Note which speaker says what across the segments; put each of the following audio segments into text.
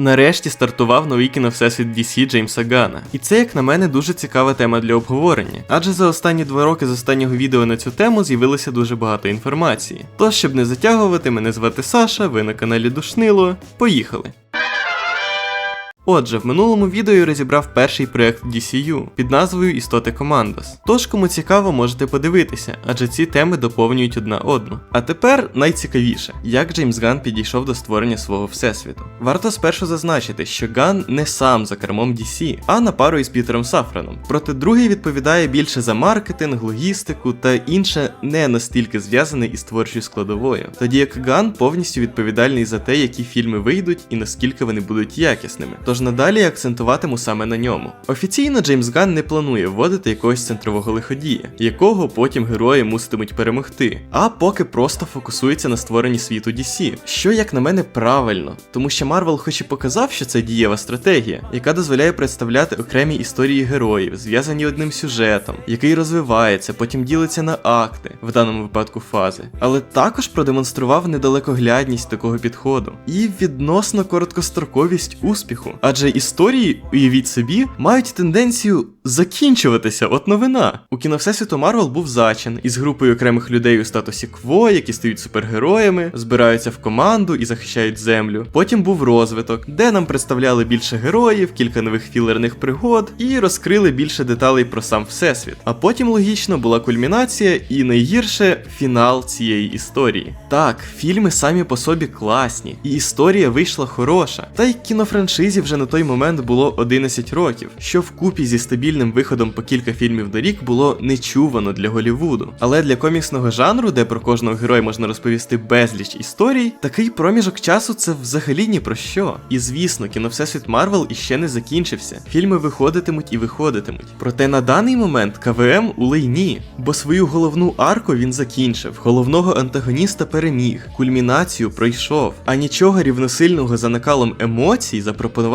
Speaker 1: Нарешті стартував новий кіновсесвіт DC Джеймса Гана. І це, як на мене, дуже цікава тема для обговорення. Адже за останні два роки з останнього відео на цю тему з'явилося дуже багато інформації. Тож, щоб не затягувати, мене звати Саша, ви на каналі Душнило. Поїхали! Отже, в минулому відео я розібрав перший проект DCU під назвою Істоти Командос. Тож, кому цікаво, можете подивитися, адже ці теми доповнюють одна одну. А тепер найцікавіше, як Джеймс Ган підійшов до створення свого всесвіту. Варто спершу зазначити, що Ган не сам за кермом DC, а на пару із Пітером Сафраном. Проте другий відповідає більше за маркетинг, логістику та інше не настільки зв'язане із творчою складовою. Тоді як Ган повністю відповідальний за те, які фільми вийдуть і наскільки вони будуть якісними. Тож надалі я акцентуватиму саме на ньому. Офіційно Джеймс Ган не планує вводити якогось центрового лиходія, якого потім герої муситимуть перемогти, а поки просто фокусується на створенні світу DC, що, як на мене, правильно, тому що Марвел хоч і показав, що це дієва стратегія, яка дозволяє представляти окремі історії героїв, зв'язані одним сюжетом, який розвивається, потім ділиться на акти, в даному випадку фази, але також продемонстрував недалекоглядність такого підходу і відносно короткостроковість успіху. Адже історії, уявіть собі, мають тенденцію закінчуватися. От новина. У кіно Всесвіту Марвел був зачин із групою окремих людей у статусі Кво, які стають супергероями, збираються в команду і захищають землю. Потім був розвиток, де нам представляли більше героїв, кілька нових філерних пригод і розкрили більше деталей про сам всесвіт. А потім логічно була кульмінація і найгірше фінал цієї історії. Так, фільми самі по собі класні, і історія вийшла хороша. Та й кінофраншизі вже на той момент було 11 років, що вкупі зі стабільним виходом по кілька фільмів до рік було нечувано для Голівуду. Але для коміксного жанру, де про кожного героя можна розповісти безліч історій, такий проміжок часу це взагалі ні про що. І звісно, кіно Всесвіт Марвел іще не закінчився. Фільми виходитимуть і виходитимуть. Проте на даний момент КВМ у лайні, бо свою головну арку він закінчив, головного антагоніста переміг, кульмінацію пройшов, а нічого рівносильного за накалом емоцій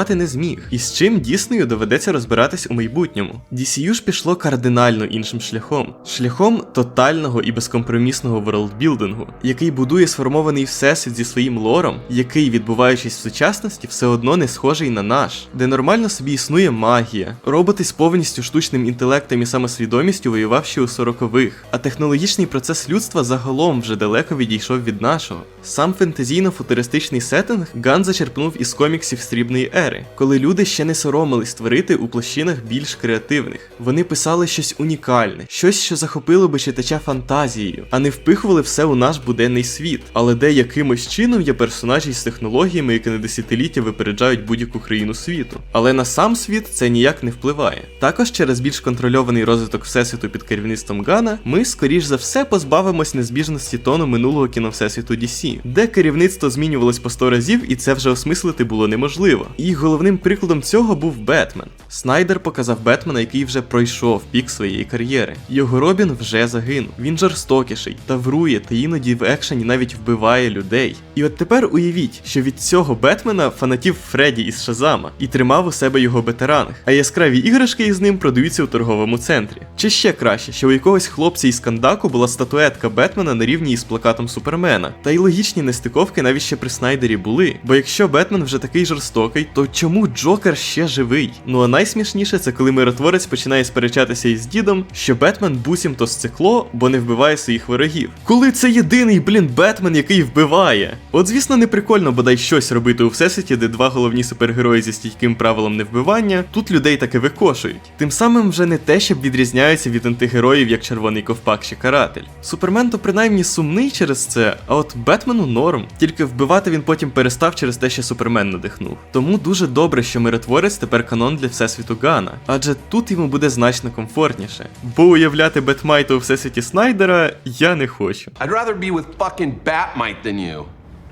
Speaker 1: запропонувати не зміг. І з чим Діснею доведеться розбиратись у майбутньому. DCU ж пішло кардинально іншим шляхом шляхом тотального і безкомпромісного ворлдбілдингу, який будує сформований всесвіт зі своїм лором, який, відбуваючись в сучасності, все одно не схожий на наш, де нормально собі існує магія, роботи з повністю штучним інтелектом і самосвідомістю воював ще у 40-х, а технологічний процес людства загалом вже далеко відійшов від нашого. Сам фентезійно-футуристичний сеттинг Ган зачерпнув із коміксів срібної ери, коли люди ще не соромились створити у площинах більш креативних. Вони писали щось унікальне, щось, що захопило би читача фантазією, а не впихували все у наш буденний світ, але де якимось чином є персонажі з технологіями, які на десятиліття випереджають будь-яку країну світу. Але на сам світ це ніяк не впливає. Також через більш контрольований розвиток всесвіту під керівництвом Гана, ми, скоріш за все, позбавимось незбіжності тону минулого кіно всесвіту DC, де керівництво змінювалось по 100 разів, і це вже осмислити було неможливо. І головним прикладом цього був Бетмен. Снайдер показав Бетмена, який вже пройшов пік своєї кар'єри. Його Робін вже загинув. Він жорстокіший, таврує та іноді в екшені навіть вбиває людей. І от тепер уявіть, що від цього Бетмена фанатів Фредді із Шазама і тримав у себе його бетеранг, а яскраві іграшки із ним продаються у торговому центрі. Чи ще краще, що у якогось хлопця із Кандаку була статуетка Бетмена на рівні із плакатом Супермена. Та й логічні нестиковки навіть ще при Снайдері були. Бо якщо Бетмен вже такий жорстокий, то чому Джокер ще живий? Ну а найсмішніше це коли миротворець починає сперечатися із дідом, що Бетмен буцімто сцикло, бо не вбиває своїх ворогів. Коли це єдиний, блін, Бетмен, який вбиває. От звісно, не прикольно бодай щось робити у всесвіті, де два головні супергерої зі стійким правилом невбивання, тут людей таки викошують. Тим самим вже не те, щоб відрізняються від антигероїв, як червоний ковпак чи каратель. Супермен то принаймні сумний через це, а от Бетмену норм. Тільки вбивати він потім перестав через те, що Супермен надихнув. Тому дуже добре, що миротворець тепер канон для всесвіту Гана, адже тут йому буде значно комфортніше. Бо уявляти Бетмайта у всесвіті Снайдера я не хочу.
Speaker 2: I'd rather be with fucking Batmite than you.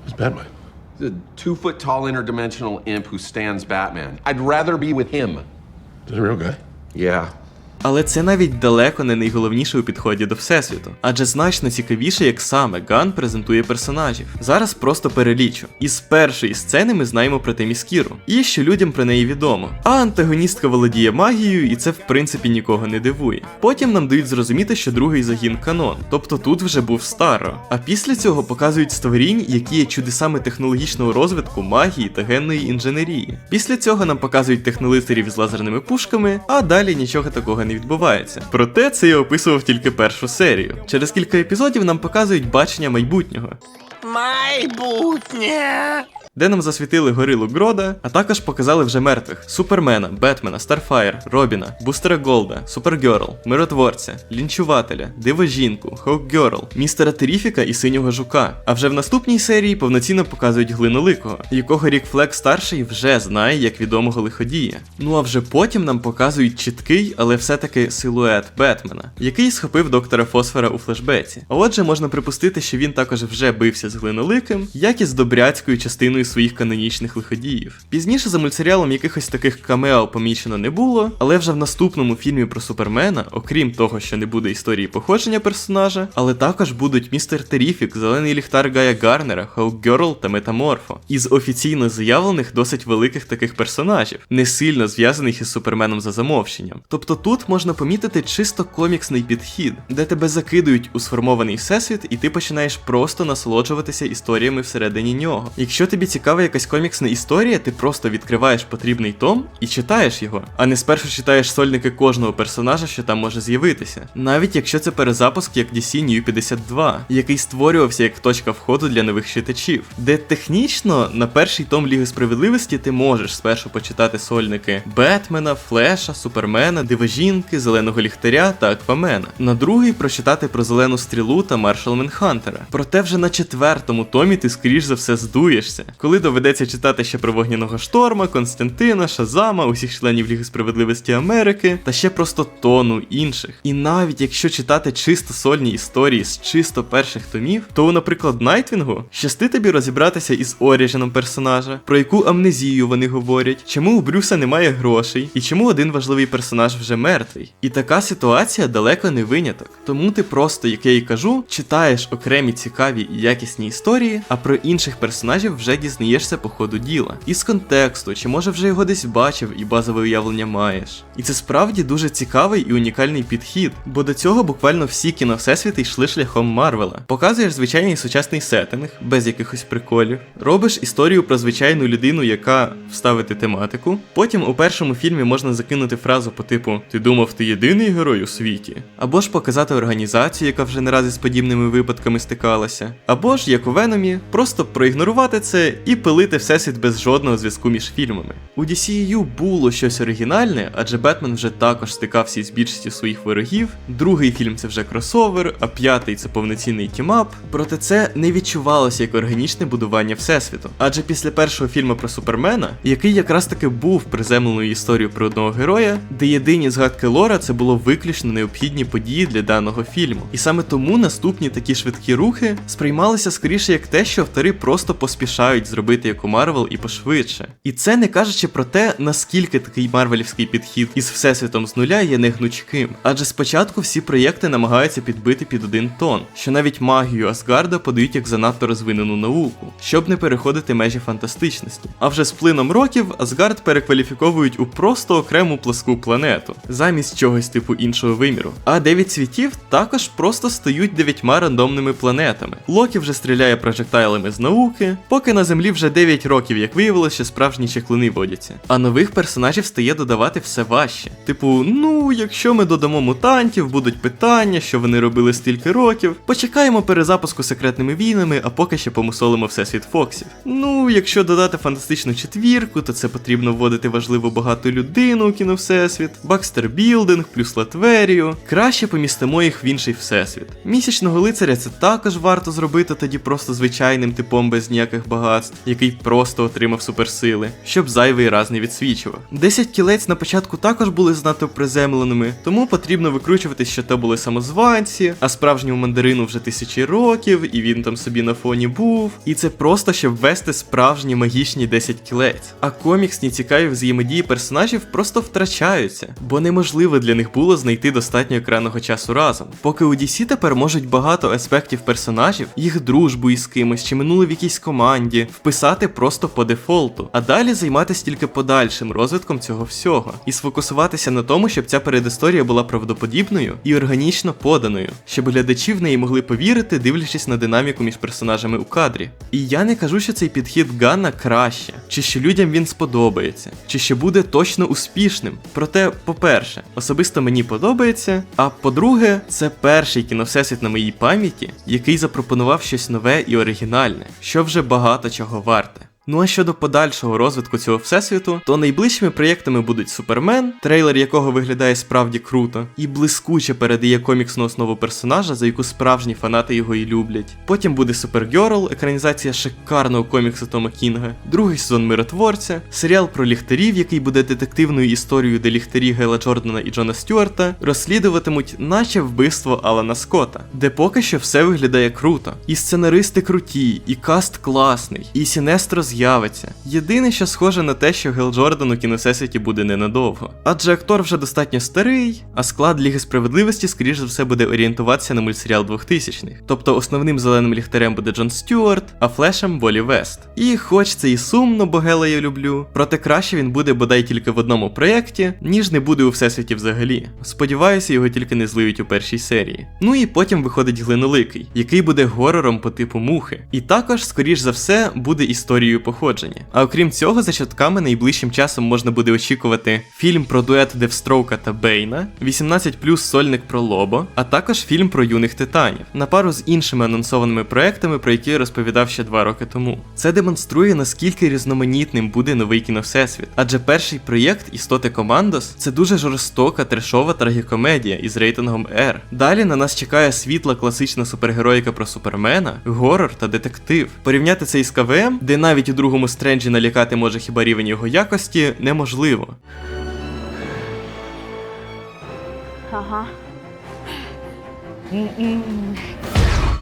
Speaker 3: Who's Batmite?
Speaker 2: The two foot tall interdimensional imp who stands Batman. I'd rather be with him.
Speaker 3: Is he a real guy?
Speaker 2: Yeah.
Speaker 1: Але це навіть далеко не найголовніше у підході до всесвіту, адже значно цікавіше, як саме Ган презентує персонажів. Зараз просто перелічу. Із першої сцени ми знаємо про Теміскіру, і що людям про неї відомо. А антагоністка володіє магією, і це в принципі нікого не дивує. Потім нам дають зрозуміти, що другий загін канон, тобто тут вже був старо. А після цього показують створінь, які є чудесами технологічного розвитку, магії та генної інженерії. Після цього нам показують технолицарів з лазерними пушками, а далі нічого такого не відбувається. Проте це я описував тільки першу серію. Через кілька епізодів нам показують бачення майбутнього.
Speaker 3: Майбутнє.
Speaker 1: Де нам засвітили горилу Грода, а також показали вже мертвих Супермена, Бетмена, Старфайр, Робіна, Бустера Голда, Супергерл, Миротворця, Лінчувателя, Дивожінку, Хоукгерл, містера Теріфіка і синього жука. А вже в наступній серії повноцінно показують глиноликого, якого Рік Флек старший вже знає як відомого лиходія. Ну а вже потім нам показують чіткий, але все-таки силует Бетмена, який схопив доктора Фосфора у флешбеці. А отже, можна припустити, що він також вже бився з глиноликим, як і з добряцькою частиною своїх канонічних лиходіїв. Пізніше за мультсеріалом якихось таких камео помічено не було, але вже в наступному фільмі про Супермена, окрім того, що не буде історії походження персонажа, але також будуть містер Теріфік, зелений ліхтар Гая Гарнера, Хоукгерл та Метаморфо. Із офіційно заявлених досить великих таких персонажів, не сильно зв'язаних із Суперменом за замовченням. Тобто тут можна помітити чисто коміксний підхід, де тебе закидують у сформований всесвіт, і ти починаєш просто насолоджуватися історіями всередині нього. Якщо тобі цікава якась коміксна історія, ти просто відкриваєш потрібний том і читаєш його, а не спершу читаєш сольники кожного персонажа, що там може з'явитися. Навіть якщо це перезапуск як DC New 52, який створювався як точка входу для нових читачів, де технічно на перший том Ліги справедливості ти можеш спершу почитати сольники Бетмена, Флеша, Супермена, Дивожінки, Зеленого Ліхтаря та Аквамена. На другий прочитати про зелену стрілу та Маршал Менхантера. Проте вже на четвертому томі ти скоріш за все здуєшся, коли доведеться читати ще про вогняного шторма, Константина, Шазама, усіх членів Ліги справедливості Америки та ще просто тону інших. І навіть якщо читати чисто сольні історії з чисто перших томів, то наприклад, Найтвінгу щасти тобі розібратися із оріженом персонажа, про яку амнезію вони говорять, чому у Брюса немає грошей, і чому один важливий персонаж вже мертвий. І така ситуація далеко не виняток. Тому ти просто, як я і кажу, читаєш окремі цікаві і якісні історії, а про інших персонажів вже дізнаєшся по ходу діла. Із контексту, чи може вже його десь бачив і базове уявлення маєш. І це справді дуже цікавий і унікальний підхід, бо до цього буквально всі кіно всесвіти йшли шляхом Марвела. Показуєш звичайний сучасний сеттинг, без якихось приколів, робиш історію про звичайну людину, яка вставити тематику. Потім у першому фільмі можна закинути фразу по типу Ти думав, ти єдиний герой у світі? Або ж показати організацію, яка вже не раз із подібними випадками стикалася. Або ж, як у Веномі, просто проігнорувати це і пилити всесвіт без жодного зв'язку між фільмами. У DCU було щось оригінальне, адже Бетмен вже також стикався із більшістю своїх ворогів. Другий фільм це вже кросовер, а п'ятий це повноцінний тімап. Проте це не відчувалося як органічне будування всесвіту. Адже після першого фільму про Супермена, який якраз таки був приземленою історією про одного героя, де єдині згадки Лора це було виключно необхідні події для даного фільму. І саме тому наступні такі швидкі рухи сприймалися скоріше як те, що автори просто поспішають зробити як у Марвел і пошвидше. І це не кажучи про те, наскільки такий марвелівський підхід із всесвітом з нуля є негнучким. Адже спочатку всі проєкти намагаються підбити під один тон, що навіть магію Асгарда подають як занадто розвинену науку, щоб не переходити межі фантастичності. А вже з плином років Асгард перекваліфіковують у просто окрему пласку планету, замість чогось типу іншого виміру. А дев'ять світів також просто стають дев'ятьма рандомними планетами. Локі вже стріляє прожектайлами з науки, поки на землі вже 9 років, як виявилося, що справжні чеклуни водяться. А нових персонажів стає додавати все важче. Типу, ну, якщо ми додамо мутантів, будуть питання, що вони робили стільки років. Почекаємо перезапуску секретними війнами, а поки ще помусолимо всесвіт Фоксів. Ну, якщо додати фантастичну четвірку, то це потрібно вводити важливу багату людину у кіно Всесвіт, Бакстер Білдинг плюс Латверію. Краще помістимо їх в інший всесвіт. Місячного лицаря це також варто зробити тоді просто звичайним типом без ніяких багатств. Який просто отримав суперсили, щоб зайвий раз не відсвічував. Десять кілець на початку також були знато приземленими, тому потрібно викручувати, що то були самозванці, а справжньому мандарину вже тисячі років, і він там собі на фоні був. І це просто щоб ввести справжні магічні 10 кілець. А коміксні цікаві взаємодії персонажів просто втрачаються, бо неможливо для них було знайти достатньо екранного часу разом. Поки у DC тепер можуть багато аспектів персонажів, їх дружбу із кимось чи минуле в якійсь команді, вписати просто по дефолту, а далі займатися тільки подальшим розвитком цього всього і сфокусуватися на тому, щоб ця передісторія була правдоподібною і органічно поданою, щоб глядачі в неї могли повірити, дивлячись на динаміку між персонажами у кадрі. І я не кажу, що цей підхід Ганна краще, чи що людям він сподобається, чи що буде точно успішним. Проте, по-перше, особисто мені подобається. А по-друге, це перший кіновсесвіт на моїй пам'яті, який запропонував щось нове і оригінальне, що вже багато чого варте. Ну а щодо подальшого розвитку цього всесвіту, то найближчими проєктами будуть Супермен, трейлер якого виглядає справді круто, і блискуче передає коміксну основу персонажа, за яку справжні фанати його і люблять. Потім буде Супергерл, екранізація шикарного коміксу Тома Кінга, другий сезон миротворця, серіал про ліхтарів, який буде детективною історією, де ліхтарі Гейла Джордана і Джона Стюарта розслідуватимуть, наче вбивство Алана Скотта, де поки що все виглядає круто. І сценаристи круті, і каст класний, і Сінестро з'явиться. Єдине, що схоже на те, що Гел Джордан у кіносесвіті буде ненадовго. Адже актор вже достатньо старий, а склад Ліги справедливості, скоріш за все, буде орієнтуватися на мультсеріал 2000-х. Тобто основним зеленим ліхтарем буде Джон Стюарт, а флешем Волі Вест. І хоч це і сумно, бо Гела я люблю, проте краще він буде бодай тільки в одному проєкті, ніж не буде у всесвіті взагалі. Сподіваюся, його тільки не зливють у першій серії. Ну і потім виходить глиноликий, який буде горором по типу мухи. І також, скоріш за все, буде історією походження. А окрім цього, за чатками найближчим часом можна буде очікувати фільм про дует Девстроука та Бейна, 18 сольник про Лобо, а також фільм про юних титанів, на пару з іншими анонсованими проектами, про які я розповідав ще два роки тому. Це демонструє наскільки різноманітним буде новий кіновсесвіт, адже перший проєкт Істоти Командос це дуже жорстока трешова трагікомедія із рейтингом R. Далі на нас чекає світла класична супергероїка про супермена, горор та детектив. Порівняти це із КВМ, де навіть у другому стренджі налякати може хіба рівень його якості, неможливо.
Speaker 3: Ага.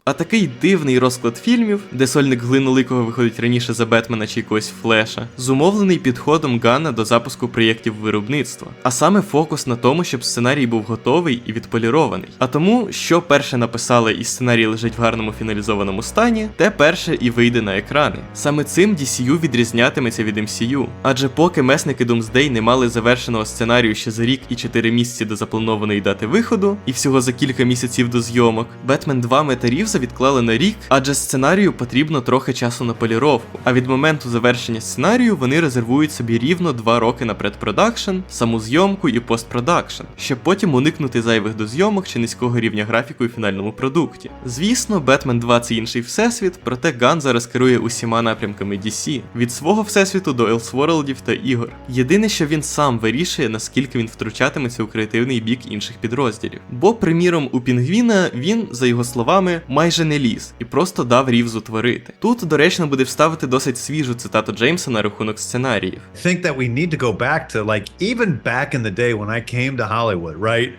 Speaker 1: А такий дивний розклад фільмів, де сольник глиноликого виходить раніше за Бетмена чи якогось флеша, зумовлений підходом Ганна до запуску проєктів виробництва, а саме фокус на тому, щоб сценарій був готовий і відполірований. А тому, що перше написали і сценарій лежить в гарному фіналізованому стані, те перше і вийде на екрани. Саме цим DCU відрізнятиметься від MCU, адже поки месники Doomsday не мали завершеного сценарію ще за рік і 4 місяці до запланованої дати виходу, і всього за кілька місяців до зйомок, Бетмен 2 Мета Рівза відклали на рік, адже сценарію потрібно трохи часу на поліровку. А від моменту завершення сценарію вони резервують собі рівно 2 роки на предпродакшн, саму зйомку і постпродакшн, щоб потім уникнути зайвих дозйомок чи низького рівня графіку у фінальному продукті. Звісно, Бетмен 2 це інший всесвіт, проте Ган зараз керує усіма напрямками DC, від свого всесвіту до Елсворлдів та ігор. Єдине, що він сам вирішує, наскільки він втручатиметься у креативний бік інших підрозділів. Бо, приміром, у Пінгвіна він, за його словами, майже не ліз і просто дав рівзу творити. Тут доречно буде вставити досить свіжу цитату Джеймса на рахунок сценаріїв.
Speaker 4: think that we need to go back to like even back in the day when I came to Hollywood, right?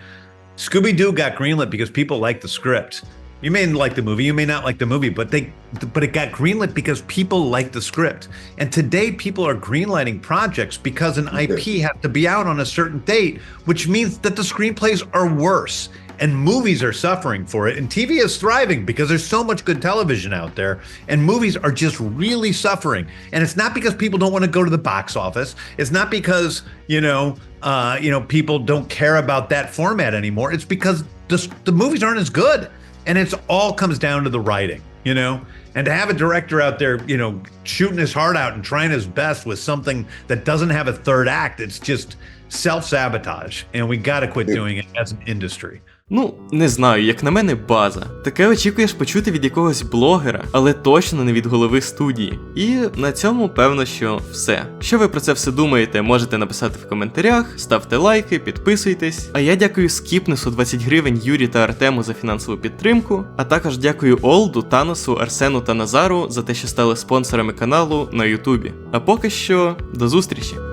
Speaker 4: Scooby Doo got greenlit because people liked the script. You may like the movie, you may not like the movie, but they but it got greenlit because people liked the script. And today people are greenlighting projects because an IP has to be out on a certain date, which means that the screenplays are worse. and movies are suffering for it. And TV is thriving because there's so much good television out there. And movies are just really suffering. And it's not because people don't want to go to the box office. It's not because, you know, uh, you know, people don't care about that format anymore. It's because the, the movies aren't as good. And it's all comes down to the writing, you know? And to have a director out there, you know, shooting his heart out and trying his best with something that doesn't have a third act, it's just self sabotage. And we got to quit doing it as an industry.
Speaker 1: Ну, не знаю, як на мене, база. Таке очікуєш почути від якогось блогера, але точно не від голови студії. І на цьому певно, що все. Що ви про це все думаєте, можете написати в коментарях, ставте лайки, підписуйтесь. А я дякую Скіпнесу 20 гривень Юрі та Артему за фінансову підтримку. А також дякую Олду, Таносу, Арсену та Назару за те, що стали спонсорами каналу на Ютубі. А поки що, до зустрічі!